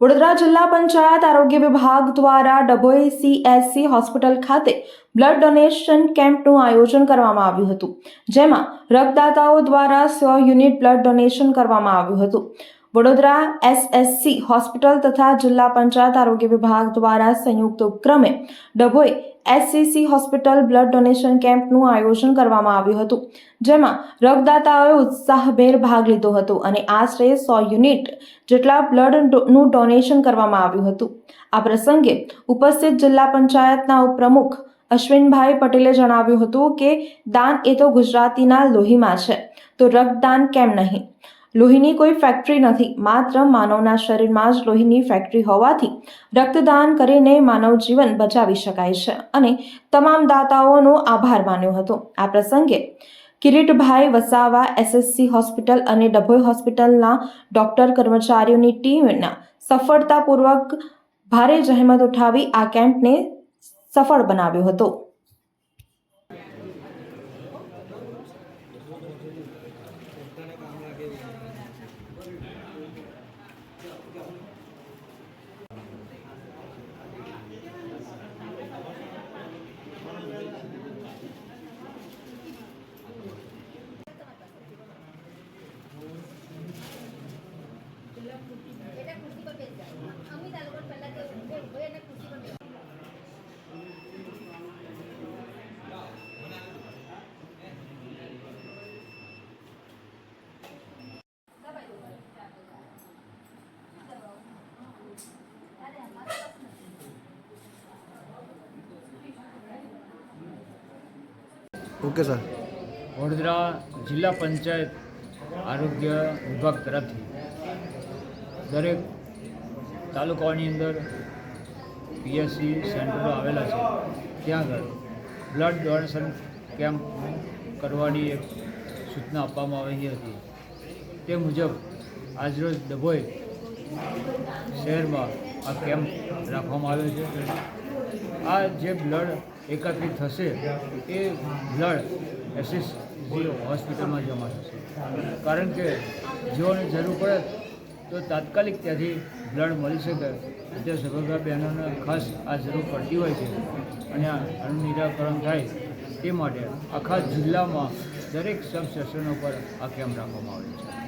વડોદરા જિલ્લા પંચાયત આરોગ્ય વિભાગ દ્વારા ડભોઈ સીએસસી હોસ્પિટલ ખાતે બ્લડ ડોનેશન કેમ્પનું આયોજન કરવામાં આવ્યું હતું. જેમાં રક્તદાતાઓ દ્વારા સો યુનિટ બ્લડ ડોનેશન કરવામાં આવ્યું હતું. વડોદરા એસએસસી હોસ્પિટલ તથા જિલ્લા પંચાયત આરોગ્ય વિભાગ દ્વારા સંયુક્ત ઉપક્રમે Dabhoi SCC hospital blood donation કેમ્પનું આયોજન કરવામાં આવ્યું હતું, જેમાં રક્તદાતાઓએ ઉત્સાહભેર ભાગ લીધો હતો અને આશરે સો યુનિટ જેટલા બ્લડનું ડોનેશન કરવામાં આવ્યું હતું. આ પ્રસંગે ઉપસ્થિત જિલ્લા પંચાયતના ઉપપ્રમુખ અશ્વિનભાઈ પટેલે જણાવ્યું હતું કે, દાન એ તો ગુજરાતીના લોહીમાં છે, તો રક્તદાન કેમ નહીં? લોહીની કોઈ ફેક્ટરી નથી. માત્ર માનવના શરીરમાં જ લોહીની ફેક્ટરી હોવાથી રક્તદાન કરીને માનવ જીવન બચાવી શકાય છે અને તમામ દાતાઓનો આભાર માન્યો હતો. આ પ્રસંગે કિરીટભાઈ વસાવા એસએસસી હોસ્પિટલ અને ડભોઈ હોસ્પિટલના ડોક્ટર કર્મચારીઓની ટીમના સફળતાપૂર્વક ભારે જહેમત ઉઠાવી આ કેમ્પને સફળ બનાવ્યો હતો. Okay, sir. વડોદરા જિલ્લા પંચાયત આરોગ્ય વિભાગ તરફથી દરેક તાલુકાઓની અંદર પીએસસી સેન્ટરો આવેલા છે. ત્યાં આગળ બ્લડ ડોનેશન કેમ્પ કરવાની એક સૂચના આપવામાં આવી હતી. તે મુજબ આજરોજ ડભોઈ શહેરમાં આ કેમ્પ રાખવામાં આવ્યો છે આ જે બ્લડ એકત્રિત થશે એ બ્લડ એસિસ હોસ્પિટલમાં જમા થશે. કારણ કે જેઓને જરૂર પડે તો તાત્કાલિક ત્યાંથી બ્લડ મળી શકે. અત્યારે સગર્ભા બહેનોને ખાસ આ જરૂર પડતી હોય છે અને આનું નિરાકરણ થાય તે માટે આખા જિલ્લામાં દરેક સબ સ્ટેશનો પર આ કેમ્પ રાખવામાં આવે છે.